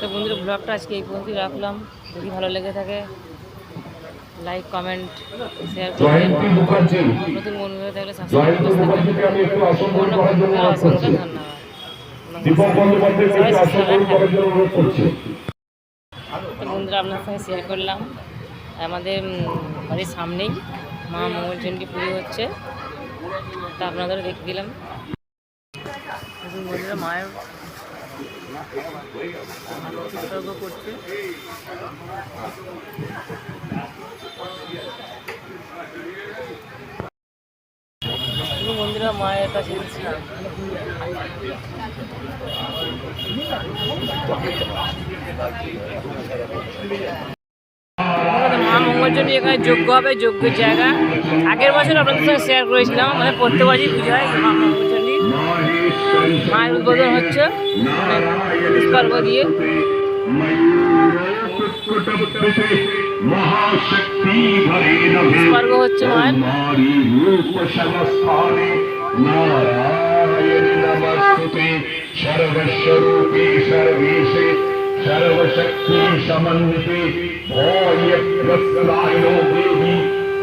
তো বন্ধুরা ব্লগটা আজকে এই পর্যন্তই রাখলাম। যদি ভালো লেগে থাকে লাইক কমেন্ট শেয়ার করবেন। নতুন বন্ধু হয়ে থাকলে সাবস্ক্রাইব অসংখ্য ধন্যবাদ। বন্ধুরা আপনার সঙ্গে শেয়ার করলাম। আমাদের বাড়ির সামনেই মা মঙ্গলচণ্ডী পুজো হচ্ছে। তা আপনাদেরও দেখে দিলাম। দেখুন মায়ের উৎসর্গ করছে। বন্ধুরা মায়ের কাছে মা এখানে যোগ্য হবে যোগ্যের জায়গা। আগের বছর আপনাদের সঙ্গে শেয়ার করেছিলাম মানে প্রত্যেক বছরই পুজো হয় মা মঙ্গলচণ্ডী মায়ের উদ্বোধন হচ্ছে মানে পুষ্পার্ঘ দিয়ে মহাশক্তি ধরে নভে পুষ্পার্ঘ হচ্ছে মায়ের নারী রূপ সমস্থানে নারায়ণ নমস্তুতে সর্বস্বরূপে সর্বেশে সর্বশক্তি সমন্বিতে ভয় প্রসলায়নো দেবী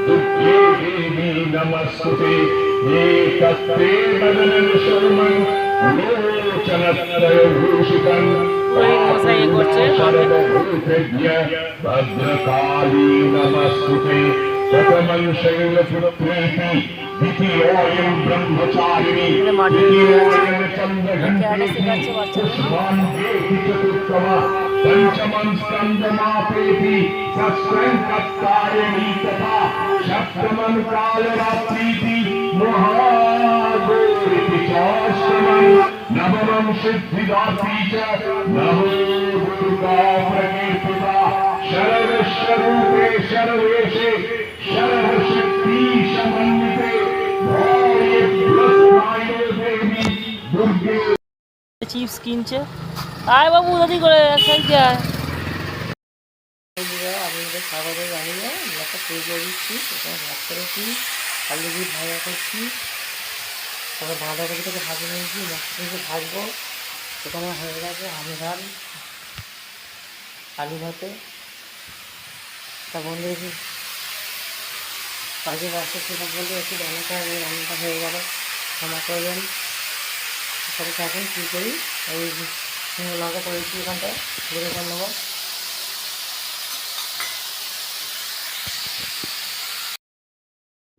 দুর্গে দেবী নমস্তুতে एकत्ते बदनं शर्मन लोचनत्रय भूषितं भद्रकाली नमस्ते तत्मन शैलपुत्रेति दितियोयं ब्रह्मचारिणी दितियोयं चंद्रगंधेति पुष्पांगेति चतुष्कमा پچ من کا روپے دیکھ আয় বাবু, দাদি করে যায় আপনাদের স্বাগত জানিয়ে করে দিচ্ছি। এখানে ভাত করেছি আলু দিয়ে ভাজা করছি। তারপর বাঁধাকপিটাকে ভাজে নিয়েছি মশলাটাকে ভাজবো। এখানে হয়ে গেছে আমি ডাল, আলু ভাতে। তা বন্ধু দেখি কাজে ব্যস্ত সেটা বলতে একটু রান্নাটা রান্নাটা হয়ে গেল। ক্ষমা করবেন। সাথে থাকুন, কী করি? ওই শুকনো লঙ্কা করেছি ওখানটায় বেড়ে করে নেব।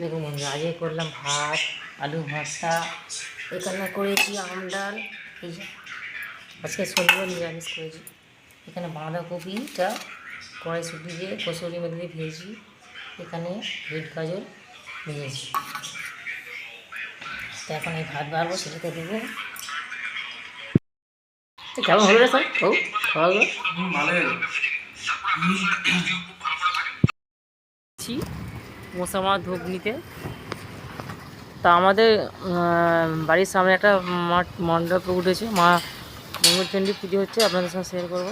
দেখুন বন্ধু আজকে করলাম ভাত, আলু ভর্তা, এখানে করেছি আম ডাল, এই যে আজকে শনিবার নিরামিষ করেছি। এখানে বাঁধাকপিটা কড়াইশুটি দিয়ে কসুরি মেথি দিয়ে ভেজেছি এখানে বিট গাজর ভেজেছি তো এখন এই ভাত বাড়বো, সেটাতে দেবো কেমন হলো রে স্যার ও তা আমাদের বাড়ির সামনে একটা মাঠ, মণ্ডপ উঠেছে। মা মঙ্গলচণ্ডী পুজো হচ্ছে, আপনাদের সঙ্গে শেয়ার করব।